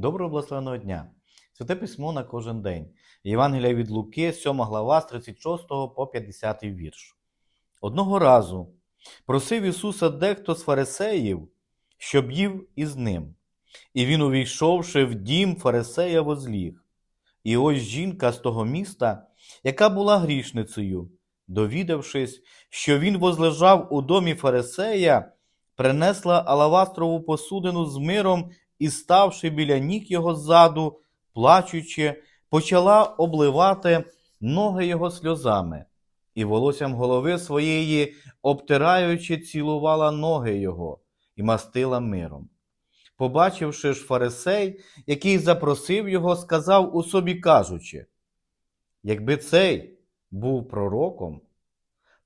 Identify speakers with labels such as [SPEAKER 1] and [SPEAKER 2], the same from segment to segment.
[SPEAKER 1] Доброго благословеного дня! Святе письмо на кожен день. Євангелія від Луки, 7 глава з 36 по 50 вірш. Одного разу просив Ісуса дехто з фарисеїв, щоб їв із ним. І він, увійшовши в дім фарисея, возліг. І ось жінка з того міста, яка була грішницею, довідавшись, що він возлежав у домі фарисея, принесла алавастрову посудину з миром і, ставши біля ніг його ззаду, плачучи, почала обливати ноги його сльозами, і волоссям голови своєї, обтираючи, цілувала ноги його і мастила миром. Побачивши ж фарисей, який запросив його, сказав у собі, кажучи: якби цей був пророком,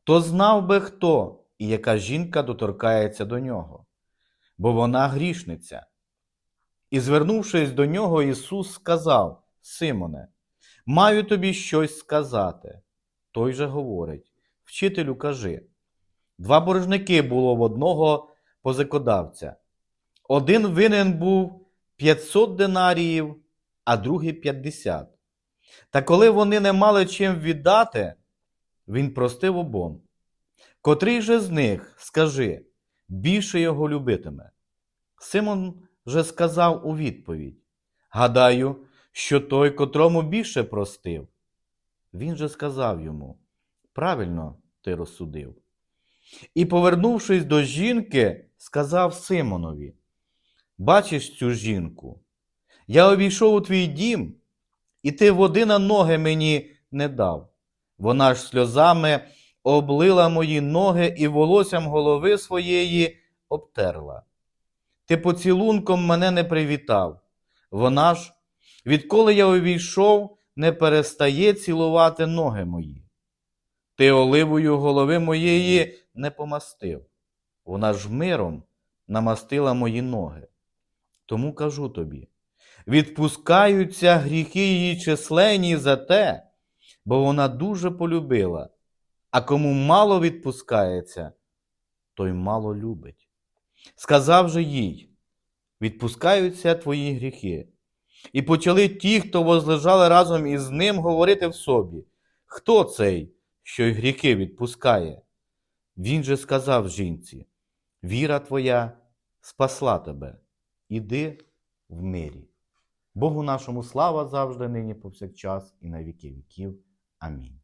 [SPEAKER 1] то знав би хто і яка жінка доторкається до нього, бо вона грішниця. І, звернувшись до нього, Ісус сказав: Симоне, маю тобі щось сказати. Той же говорить: Вчителю, кажи. Два боржники було в одного позикодавця. Один винен був 500 динаріїв, а другий 50. Та коли вони не мали чим віддати, він простив обом. Котрий же з них, скажи, більше його любитиме? Симон же сказав у відповідь: Гадаю, що той, котрому більше простив. Він же сказав йому: Правильно ти розсудив. І, повернувшись до жінки, сказав Симонові: Бачиш цю жінку? Я обійшов у твій дім, і ти води на ноги мені не дав. Вона ж сльозами облила мої ноги і волоссям голови своєї обтерла. Ти поцілунком мене не привітав. Вона ж, відколи я увійшов, не перестає цілувати ноги мої. Ти оливою голови моєї не помастив. Вона ж миром намастила мої ноги. Тому кажу тобі: відпускаються гріхи її численні за те, бо вона дуже полюбила, а кому мало відпускається, той мало любить. Сказав же їй: відпускаються твої гріхи. І почали ті, хто возлежали разом із ним, говорити в собі: Хто цей, що й гріхи відпускає? Він же сказав жінці: Віра твоя спасла тебе, іди в мирі. Богу нашому слава завжди, нині повсякчас і на віки віків. Амінь.